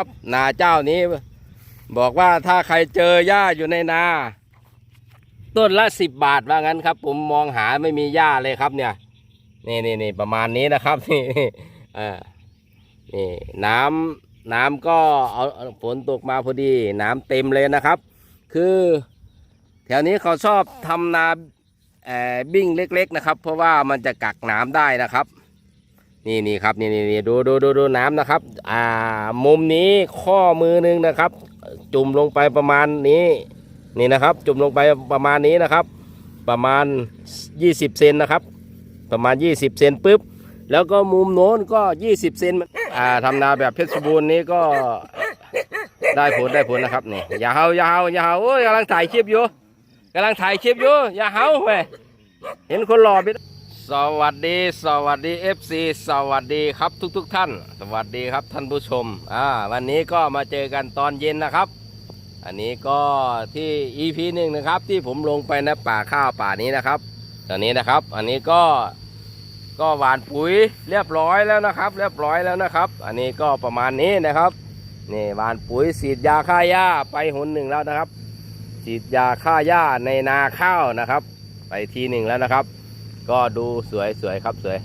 ครับนาเจ้านี้ บอกว่าถ้าใครเจอหญ้าอยู่ในนา ต้นละสิบบาทว่างั้นครับ ผมมองหาไม่มีหญ้าเลยครับ เนี่ย นี่นี่นี่ประมาณนี้นะครับนี่อ่านี่น้ำน้ำก็เอาฝนตกมาพอดี น้ำเต็มเลยนะครับ คือแถวนี้เขาชอบทำนาเอ่อบิ้งเล็ก ๆ นะครับ เพราะว่ามันจะกักน้ำได้นะครับ นี่นี่ครับนี่นี่นี่ดูดูดูดูน้ำนะครับ อ่ามุมนี้ข้อมือหนึ่งนะครับ จุ่มลงไปประมาณนี้ นี่นะครับ จุ่มลงไปประมาณนี้นะครับ ประมาณ 20เซนนะครับ ประมาณ 20เซนปุ๊บแล้วก็มุมโน้นก็ 20เซนอ่าทำนาแบบเพชรบูรณ์นี้ก็ได้ผลได้ผลนะครับนี่อย่าเฮาอย่าเฮาอย่าเฮาโอ้ยกำลังถ่ายคลิปอยู่กำลังถ่ายคลิปอยู่อย่าเฮาเว้ยเห็นคนหล่อไป สวัสดี สวัสดี FC สวัสดีครับทุกๆทท่าน สวัสดีครับท่านผู้ชมอ่าวันนี้ก็มาเจอกันตอนเย็นนะครับ อันนี้ก็ที่ EP หนึ่งนะครับ ที่ผมลงไปในป่าข้าวป่านี้นะครับ ตอนนี้นะครับ อันนี้ก็ก็หวานปุ๋ยเรียบร้อยแล้วนะครับ เรียบร้อยแล้วนะครับ อันนี้ก็ประมาณนี้นะครับนี่หวานปุ๋ยฉีดยาฆ่าหญ้าไปหนหนึ่งแล้วนะครับฉีดยาฆ่าหญ้าในนาข้าวนะครับ ไปทีหนึ่งแล้วนะครับ ก็ดูสวยสวยครับสวย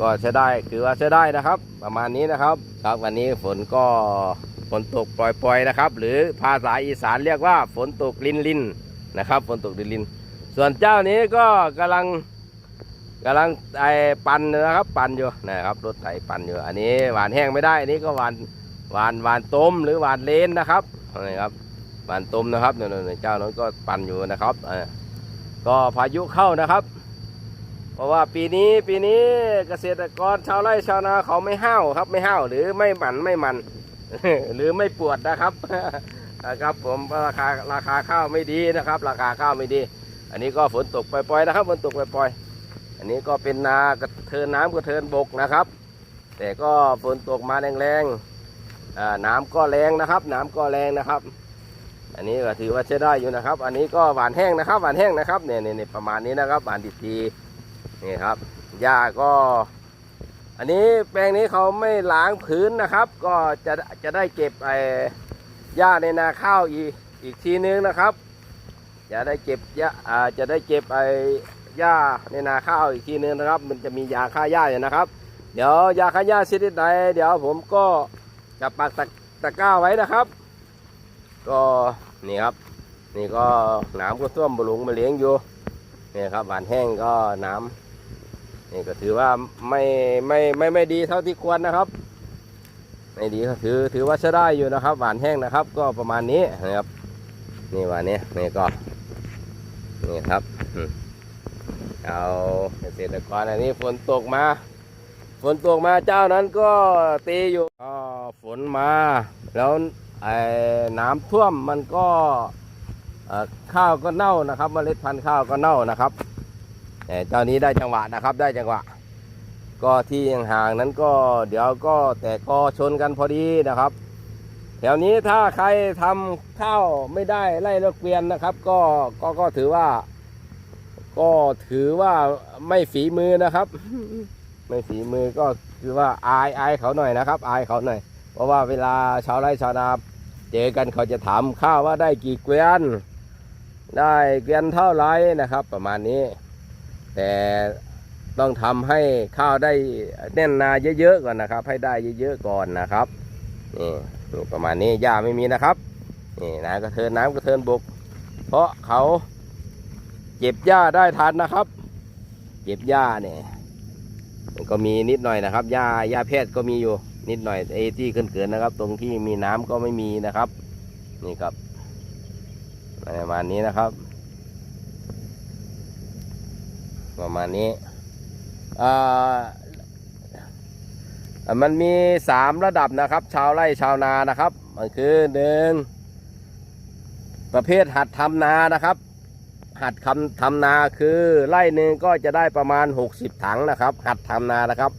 ก็ใช้ได้คือว่าใช้ได้นะครับ ประมาณนี้นะครับ ครับวันนี้ฝนก็ฝนตกปล่อยๆนะครับ หรือภาษาอีสานเรียกว่าฝนตกลินลินนะครับฝนตกลินลินส่วนเจ้านี้ก็กำลังกำลังไอปั่นนะครับ ปั่นอยู่นะครับ รถไถปั่นอยู่ อันนี้หวานแห้งไม่ได้อันนี้ก็หวานหวานหวานต้มหรือหวานเลนนะครับนี่ครับหวานต้มนะครับเนี่ยเจ้านั้นก็ปั่นอยู่นะครับก็พายุเข้านะครับ ราะว่าปีนี้ปีนี้เกษตรกรชาวไร่ชาวนาเขาไม่ห้าวครับไม่ห้าวหรือไม่หมันไม่มัน หรือไม่ปวดนะครับนะครับผมราคาราคาข้าวไม่ดีนะครับ ราคาข้าวไม่ดี อันนี้ก็ฝนตกปล่อยๆนะครับฝนตกปล่อยๆอันนี้ก็เป็นนากระเทินน้ำกระเทินบกนะครับ แต่ก็ฝนตกมาแรงๆน้ำก็แรงนะครับ น้ำก็แรงนะครับ อันนี้ก็ถือว่าใช้ได้อยู่นะครับ อันนี้ก็หวานแห้งนะครับ หวานแห้งนะครับเนี่ยเนี่ยประมาณนี้นะครับหวานดีๆ นี่ครับหญ้าก็ อันนี้แปลงนี้เขาไม่ล้างพื้นนะครับ ก็จะจะได้เก็บไอ้หญ้าในนาข้าวอีกอีกทีนึงนะครับ จะได้เก็บหญ้าจะได้เก็บไอ้หญ้าในนาข้าวอีกทีนึงนะครับ มันจะมียาฆ่าหญ้าอยู่นะครับ เดี๋ยวยาฆ่าหญ้าชนิดใดเดี๋ยวผมก็จะปักตะตะกร้าไว้นะครับ ก็นี่ครับ นี่ก็น้ำก็ท่วมบหลุงมาเลี้ยงอยู่นี่ครับหวานแห้งก็น้ำ นี่ก็ถือว่าไม่ไม่ไม่ไม่ดีเท่าที่ควรนะครับ ไม่ดีก็ถือถือว่าใช้ได้อยู่นะครับ หวานแห้งนะครับ ก็ประมาณนี้นะครับ นี่วานนี้นี่ก็นี่ครับอืมเอาเกษตรกรอันนี้ฝนตกมา ฝนตกมาเจ้านั้นก็ตีอยู่ก็ฝนมา แล้วไอ้น้ำท่วมมันก็ข้าวก็เน่านะครับเมล็ดพันธุ์ข้าวก็เน่านะครับ เจ้านี้ได้จังหวะนะครับได้จังหวะ ก็ที่ห่างนั้นก็เดี๋ยวก็แต่ก็ชนกันพอดีนะครับ แถวนี้ถ้าใครทำข้าวไม่ได้ไล่รถเกวียนนะครับก็ก็ก็ถือว่า ก็ถือว่าไม่ฝีมือนะครับ ไม่ฝีมือก็คือว่าอายอายเขาหน่อยนะครับ อายเขาหน่อย เพราะว่าเวลาชาวไร่ชาวนาเจอกันเขาจะถามข้าวว่าได้กี่เกวียน ได้เกวียนเท่าไรนะครับ ประมาณนี้ แต่ต้องทำให้ข้าวได้แน่นนาเยอะๆก่อนนะครับ ให้ได้เยอะๆก่อนนะครับนี่นี่ประมาณนี้หญ้าไม่มีนะครับนี่น้ำกระเทินน้ำกระเทินบก เพราะเขาเก็บหญ้าได้ทันนะครับ เก็บหญ้าเนี่ยมันก็มีนิดหน่อยนะครับหญ้าหญ้าแพทย์ก็มีอยู่นิดหน่อยไอ้ที่เกินๆนะครับ ตรงที่มีน้ำก็ไม่มีนะครับ นี่ครับประมาณนี้นะครับ ประมาณนี้อ่ามันมีสามระดับนะครับ ชาวไร่ชาวนานะครับมันคือหนึ่งประเภทหัดทำนานะครับ หัดคำทำนาคือไร่หนึ่งก็จะได้ประมาณ 60 ถังนะครับ หัดทำนานะครับ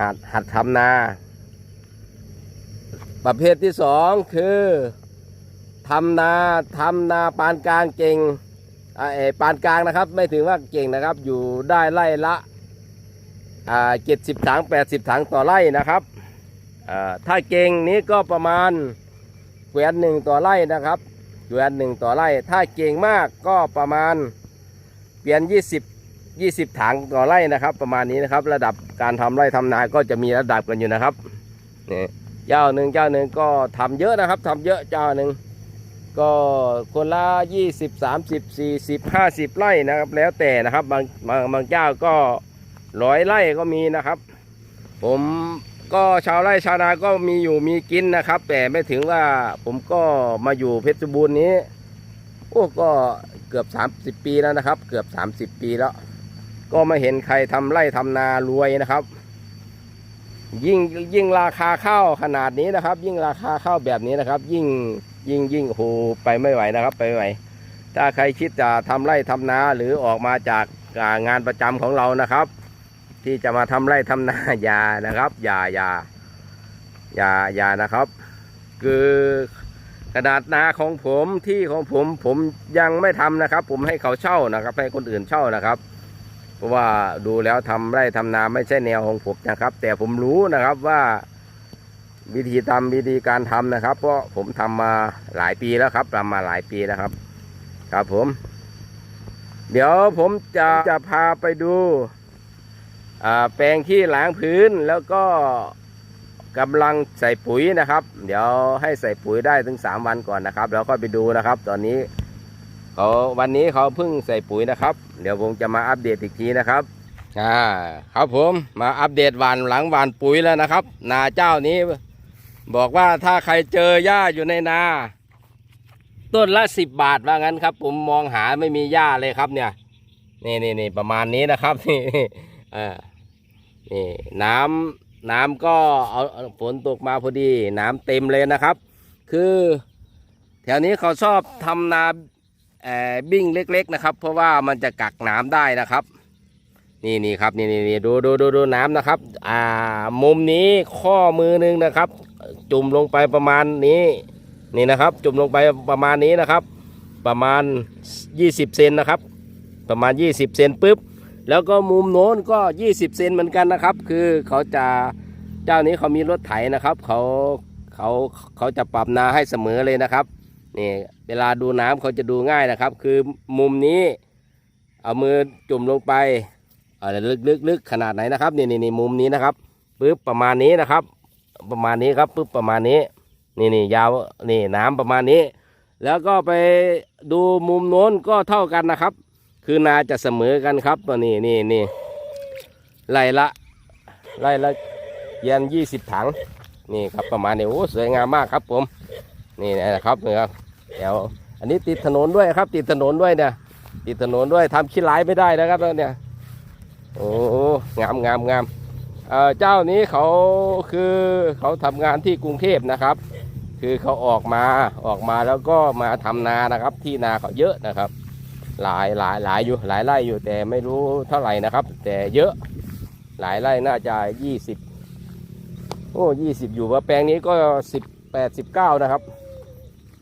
หัดหัดทำนา ประเภทที่สองคือทำนาทำนาปานกลางเก่ง ปานกลางนะครับ ไม่ถึงว่าเก่งนะครับ อยู่ได้ไร่ละเจ็ดสิบถังแปดสิบถังต่อไร่นะครับถ้าเก่งนี้ก็ประมาณแหวนหนึ่งต่อไร่นะครับแหวนหนึ่งต่อไร่ ถ้าเก่งมากก็ประมาณเปลี่ยน 20 20 ถังต่อไร่นะครับ ประมาณนี้นะครับ ระดับการทำไร่ทำนาก็จะมีระดับกันอยู่นะครับนี่เจ้าหนึ่งเจ้าหนึ่งก็ทำเยอะนะครับทำเยอะเจ้าหนึ่ง ก็คนละ20 30 40 50 ไร่นะครับ แล้วแต่นะครับบางบางบางเจ้าก็ร้อยไร่ก็มีนะครับ ผมก็ชาวไร่ชาวนาก็มีอยู่มีกินนะครับ แต่ไม่ถึงว่าผมก็มาอยู่เพชรบูรณ์นี้โอ้ก็เกือบ 30 ปีแล้วนะครับ เกือบ 30 ปีแล้ว ก็ไม่เห็นใครทำไร่ทำนารวยนะครับ ยิ่งยิ่งราคาข้าวขนาดนี้นะครับ ยิ่งราคาข้าวแบบนี้นะครับ ยิ่ง ยิ่งยิ่งโหไปไม่ไหวนะครับ ไปไม่ไหว ถ้าใครคิดจะทำไร่ทำนาหรือออกมาจากงานประจำของเรานะครับ ที่จะมาทำไร่ทำนาอย่านะครับอย่าอย่าอย่าอย่านะครับ คือขนาดนาของผมที่ของผมผมยังไม่ทำนะครับ ผมให้เขาเช่านะครับ ให้คนอื่นเช่านะครับเพราะว่าดูแล้วทำไร่ทำนาไม่ใช่แนวของผมนะครับ แต่ผมรู้นะครับว่า วิธีทำวิธีการทำนะครับ เพราะผมทำมาหลายปีแล้วครับทำมาหลายปีแล้วครับ ครับผม เดี๋ยวผมจะจะพาไปดูแปลงที่ล้างพื้นแล้วก็กำลังใส่ปุ๋ยนะครับ เดี๋ยวให้ใส่ปุ๋ยได้ถึง 3 วันก่อนนะครับ แล้วก็ไปดูนะครับ ตอนนี้เขาวันนี้เขาเพิ่งใส่ปุ๋ยนะครับ เดี๋ยวผมจะมาอัปเดตอีกทีนะครับอ่าครับผมมาอัปเดตวันหลังวันปุ๋ยแล้วนะครับ นาเจ้านี้ บอกว่าถ้าใครเจอหญ้าอยู่ในนา ต้นละสิบบาทว่างั้นครับ ผมมองหาไม่มีหญ้าเลยครับเนี่ย นี่นี่นี่ประมาณนี้นะครับนี่นี่น้ำน้ำก็เอาฝนตกมาพอดี น้ำเต็มเลยนะครับ คือแถวนี้เขาชอบทำนาเอ่อบิ้งเล็ก ๆ นะครับ เพราะว่ามันจะกักน้ำได้นะครับ นี่นี่ครับนี่นี่นี่ดูดูดูดูน้ำนะครับ อ่ามุมนี้ข้อมือหนึงนะครับ จุ่มลงไปประมาณนี้นี่นะครับ จุ่มลงไปประมาณนี้นะครับ ประมาณ 20เซนนะครับ ประมาณ 20เซนปุ๊บแล้วก็มุมโน้นก็ 20เซนเหมือนกันนะครับ คือเขาจะเจ้านี้เขามีรถไถนะครับเขาเขาเขาจะปรับนาให้เสมอเลยนะครับนี่เวลาดูน้ำเขาจะดูง่ายนะครับ คือมุมนี้เอามือจุ่มลงไปเอาลึกลึกลึกขนาดไหนนะครับนี่นี่นี่มุมนี้นะครับปุ๊บประมาณนี้นะครับ ประมาณนี้ครับปุ๊บประมาณนี้ นี่นี่ยาวนี่น้ำประมาณนี้ แล้วก็ไปดูมุมโน้นก็เท่ากันนะครับ คือนาจะเสมอกันครับตัวนี้นี่นี่ไล่ละไล่ละเย็นยี่สิบถังนี่ครับประมาณนี้โอ้สวยงามมากครับผม นี่นะครับนี่ครับเดี๋ยวอันนี้ติดถนนด้วยครับ ติดถนนด้วยเนี่ยติดถนนด้วยทำขี้ร้ายไม่ได้นะครับแล้วเนี่ยโอ้งามงามงาม เจ้านี้เขาคือเขาทำงานที่กรุงเทพนะครับ คือเขาออกมาออกมาแล้วก็มาทำนานะครับ ที่นาเขาเยอะนะครับ หลายหลายหลายอยู่หลายไร่อยู่แต่ไม่รู้เท่าไหร่นะครับ แต่เยอะหลายไร่น่าจะยี่สิบโอ้ยี่สิบอยู่ว่าแปลงนี้ก็สิบแปดสิบเก้านะครับ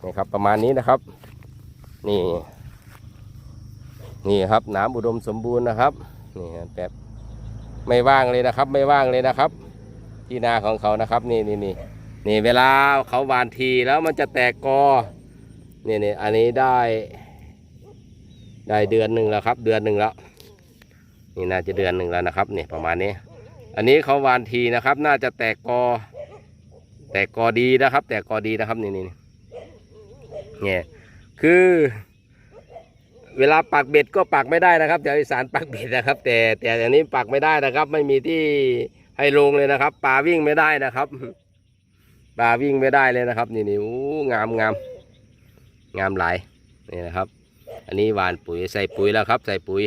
นี่ครับประมาณนี้นะครับ นี่ นี่ครับน้ำอุดมสมบูรณ์นะครับนี่แบบ ไม่ว่างเลยนะครับ ไม่ว่างเลยนะครับ ที่นาของเขานะครับ นี่นี่นี่นี่เวลาเขาหวานทีแล้วมันจะแตกกอนี่นี่อันนี้ได้ ได้เดือนหนึ่งแล้วครับ เดือนหนึ่งแล้ว นี่น่าจะเดือนหนึ่งแล้วนะครับนี่ประมาณนี้ อันนี้เขาหวานทีนะครับ น่าจะแตกกอ แตกกอดีนะครับ แตกกอดีนะครับ นี่นี่นี่เนี่ยคือ เวลาปักเบ็ดก็ปักไม่ได้นะครับแถวอีสานปักเบ็ดนะครับ แต่แต่อันนี้ปักไม่ได้นะครับ ไม่มีที่ให้ลงเลยนะครับปลาวิ่งไม่ได้นะครับปลาวิ่งไม่ได้เลยนะครับ นี่นี่โอ้งามงามงามหลายนี่นะครับ อันนี้หวานปุ๋ยใส่ปุ๋ยแล้วครับ ใส่ปุ๋ย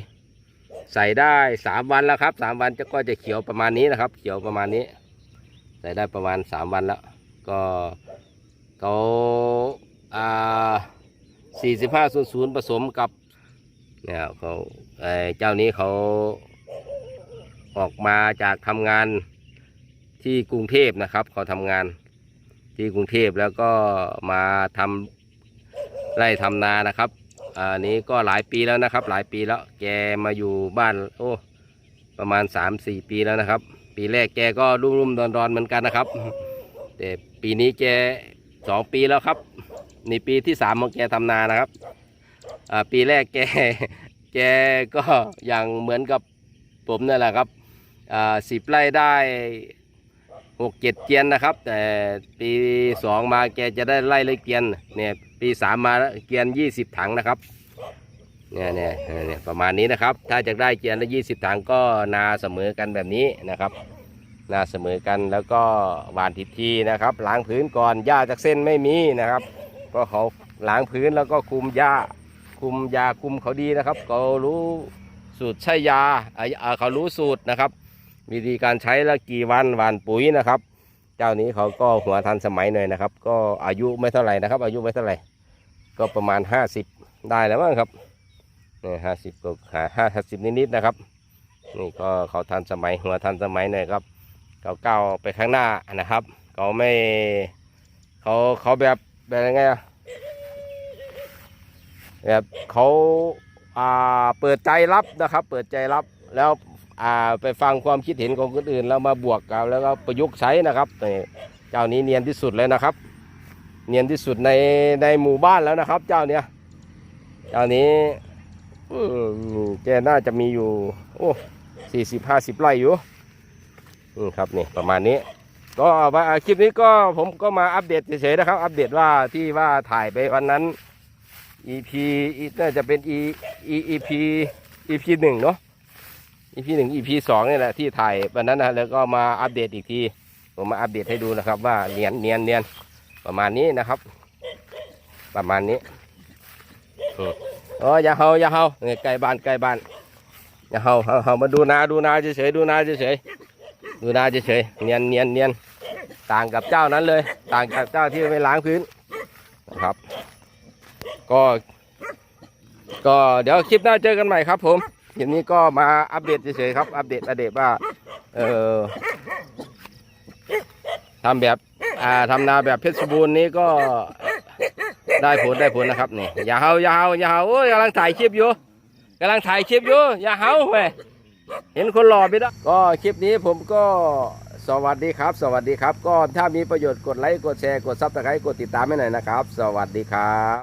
ใส่ได้สามวันแล้วครับสามวันจะก็จะเขียวประมาณนี้นะครับ เขียวประมาณนี้ ใส่ได้ประมาณสามวันแล้ว ก็เขาอ่าสี่สิบห้าศูนย์ศูนย์ผสมกับ เนี่ยเขาเจ้านี้เขาออกมาจากทำงานที่กรุงเทพนะครับเขาทำงานที่กรุงเทพแล้วก็มาทำไร่ทำนานะครับอันนี้ก็หลายปีแล้วนะครับ หลายปีแล้วแกมาอยู่บ้านโอ้ประมาณสามสี่ปีแล้วนะครับ ปีแรกแกก็รุ่มรุ่มๆดอนดอนๆเหมือนกันนะครับ แต่ปีนี้แกสองปีแล้วครับ นี่ปีที่สามของแกทำนานะครับ ปีแรกแกแกก็อย่างเหมือนกับผมนั่นแหละครับสิบไร่ได้หกเจ็ดเกียนนะครับ แต่ปีสองมาแกจะได้ไร่เลยเกียนเนี่ยปีสามมาเกียนยี่สิบถังนะครับเนี่ยเนี่ยเนี่ยประมาณนี้นะครับ ถ้าจะได้เกียนละยี่สิบถังก็นาเสมอกันแบบนี้นะครับ นาเสมอกันแล้วก็หวานทิทีนะครับล้างพื้นก่อนหญ้าจากเส้นไม่มีนะครับ ก็เขาล้างพื้นแล้วก็คุมหญ้า คุมยาคุมเขาดีนะครับเขารู้สูตรใช้ยาเขารู้สูตรนะครับ วิธีการใช้และกี่วันหวานปุ๋ยนะครับ เจ้านี้เขาก็หัวทันสมัยหน่อยนะครับ ก็อายุไม่เท่าไหร่นะครับ อายุไม่เท่าไหร่ ก็ประมาณ 50 ได้แล้วมั้งครับนี่ห้าสิบก็ห้าสิบนิดๆนะครับนี่ก็เขาทันสมัยหัวทันสมัยหน่อยครับเขาก้าวไปข้างหน้านะครับ เขาไม่เขาเขาแบบแบบยังไงอะ แบบเขาาเปิดใจรับนะครับ เปิดใจรับแล้วไปฟังความคิดเห็นของคนอื่น แล้วมาบวกกับแล้วก็ประยุกต์ใช้นะครับเจ้านี้เนียนที่สุดเลยนะครับ เนียนที่สุดในในหมู่บ้านแล้วนะครับ เจ้าเนี้ยเจ้านี้แกน่าจะมีอยู่โอ้สี่สิบห้าสิบไร่อยู่ครับนี่ประมาณนี้ ก็คลิปนี้ก็ผมก็มาอัปเดตเฉยๆนะครับ อัปเดตว่าที่ว่าถ่ายไปวันนั้น EP อีน่าจะเป็น E E EP EP หนึ่งเนาะ EP หนึ่ง EP สองนี่แหละที่ถ่ายวันนั้นนะแล้วก็มาอัปเดตอีกที ผมมาอัปเดตให้ดูนะครับ ว่าเนียนเนียนเนียนประมาณนี้นะครับ ประมาณนี้อ๋ออย่าเฮาอย่าเฮาเนี่ยใกล้บ้านใกล้บ้านอย่าเฮาเฮาเฮามาดูนาดูนาเฉยๆดูนาเฉยๆดูนาเฉยๆเนียนเนียนเนียนต่างกับเจ้านั้นเลย ต่างกับเจ้าที่ไม่ล้างพื้นนะครับ ก็ ก็เดี๋ยวคลิปหน้าเจอกันใหม่ครับ ผมคลิปนี้ก็มาอัปเดตเฉยๆครับ อัปเดตอัปเดตว่า เออทำแบบอ่าทำนาแบบเพชรบูรณ์นี้ก็ได้ผลได้ผลนะครับนี่อย่าเฮาอย่าเฮาอย่าเฮาโอ้ยกำลังถ่ายคลิปอยู่กำลังถ่ายคลิปอยู่อย่าเฮาเว้ยเห็นคนหล่อไปแล้วก็คลิปนี้ผมก็สวัสดีครับ สวัสดีครับ ก็ถ้ามีประโยชน์กดไลค์กดแชร์กดซับสไครต์กดติดตามให้หน่อยนะครับ สวัสดีครับ